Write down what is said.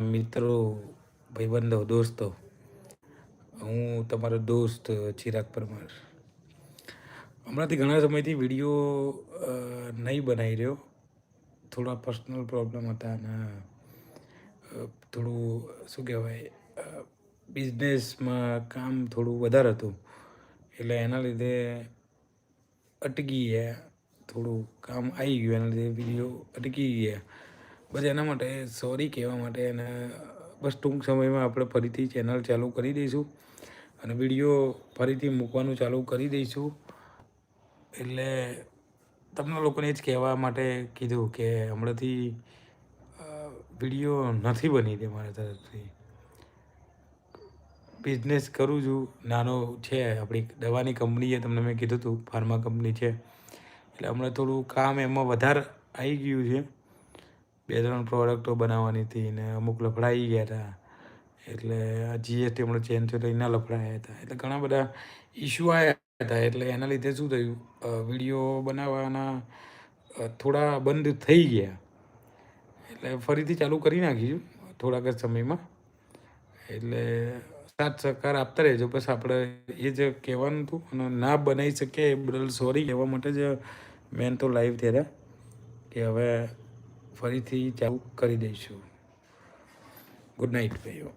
મિત્રો, ભાઈબંધો, દોસ્તો, હું તમારો દોસ્ત ચિરાગ પરમાર. હમણાંથી ઘણા સમયથી વીડિયો નહીં બનાવી રહ્યો. થોડા પર્સનલ પ્રોબ્લેમ હતા અને થોડું, શું કહેવાય બિઝનેસમાં કામ થોડું વધારે હતું. એટલે એના લીધે અટકી ગયા. થોડું કામ આવી ગયું, એના લીધે વીડિયો અટકી ગયા. બસ એના માટે સોરી કહેવા માટે અને બસ ટૂંક સમયમાં આપણે ફરીથી ચેનલ ચાલુ કરી દઈશું અને વીડિયો ફરીથી મૂકવાનું ચાલુ કરી દઈશું. એટલે તમને લોકોને જ કહેવા માટે કીધું કે હમણાંથી વીડિયો નથી બની રહી મારા તરફથી. બિઝનેસ કરું છું, નાનો છે, આપણી દવાની કંપની છે તમને મેં કીધું હતું ફાર્મા કંપની છે. એટલે હમણાં થોડું કામ એમાં વધારે આવી ગયું છે. બે ત્રણ પ્રોડક્ટો બનાવવાની હતી ને અમુક લફડાઈ ગયા હતા. એટલે જીએસટી હમણાં ચેન્જ થયો હતું એના લફડાયા હતા. એટલે ઘણા બધા ઇસ્યુ આવ્યા હતા. એટલે એના લીધે શું થયું? વીડિયો બનાવવાના થોડા બંધ થઈ ગયા. એટલે ફરીથી ચાલુ કરી નાખીશું થોડાક જ સમયમાં. એટલે સાથ સહકાર આપતા રહેજો. બસ આપણે એ જ કહેવાનું હતું. અને ના બનાવી શકીએ એ બદલ સોરી કહેવા માટે જ મેન તો લાઈવ થયા કે હવે ફરીથી ચાલુ કરી દઈશું. ગુડ નાઇટ ભાઈઓ.